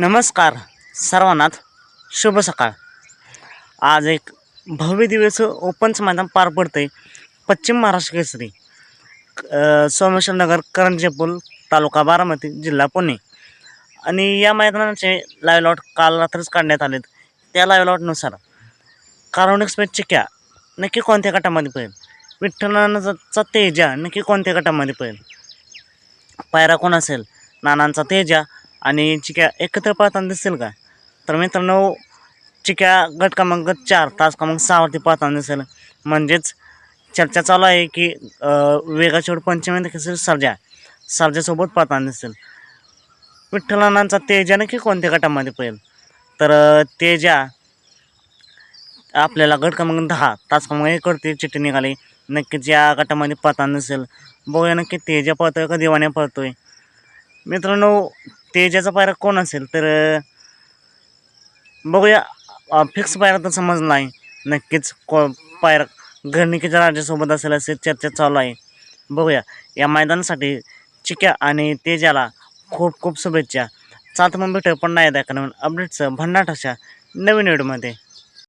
नमस्कार सर्वांनाच. शुभ सकाळ. आज एक भव्य दिवस ओपनचं मैदान पार पडतं आहे पश्चिम महाराष्ट्र केसरी. सोमेश्वरनगर सोमेश्वर नगर करंजेपूल तालुका बारामती जिल्हा पुणे. आणि या मैदानाचे लाईव्ह लॉट काल रात्रीच काढण्यात आलेत. त्या लाईव्ह लॉटनुसार कारण एक्सप्रेस चिक्या नक्की कोणत्या गटामध्ये पडेल विठ्ठलांचा तेजा नक्की कोणत्या गटामध्ये पडेल पायरा कोण असेल? नानांचा तेजा. आणि चिक्या एकत्र पाहताना दिसेल का? तर मित्रांनो चिक्या गट क्रमांक चार तास क्रमांक सहावरती पाहताना दिसेल. म्हणजेच चर्चा चालू आहे की वेगाचेवड पंचमी कसे सर्जा. सर्जासोबत पाहताना दिसेल. विठ्ठलानांचा तेजा नक्की कोणत्या गटामध्ये पडेल? तर तेजा आपल्याला गट क्रमांक दहा तास क्रमांक एकवरती चिठ्ठी निघाली. नक्कीच या गटामध्ये पाहताना दिसेल. बघूया नक्की तेजा पळतोय का दिवाण्या पळतोय? मित्रांनो तेजाचा पायरा कोण असेल तर बघूया. फिक्स पायरा तर समजला आहे नक्कीच को पायरा घरनिकीच्या राजासोबत असेल असे चर्चा चालू आहे. बघूया. या मैदानासाठी चिक्या आणि तेजाला खूप खूप शुभेच्छा. चालतं मग भेटूया पण नाही दाखवा नवीन अपडेटचं भन्नाट अशा नवीन व्हिडिओमध्ये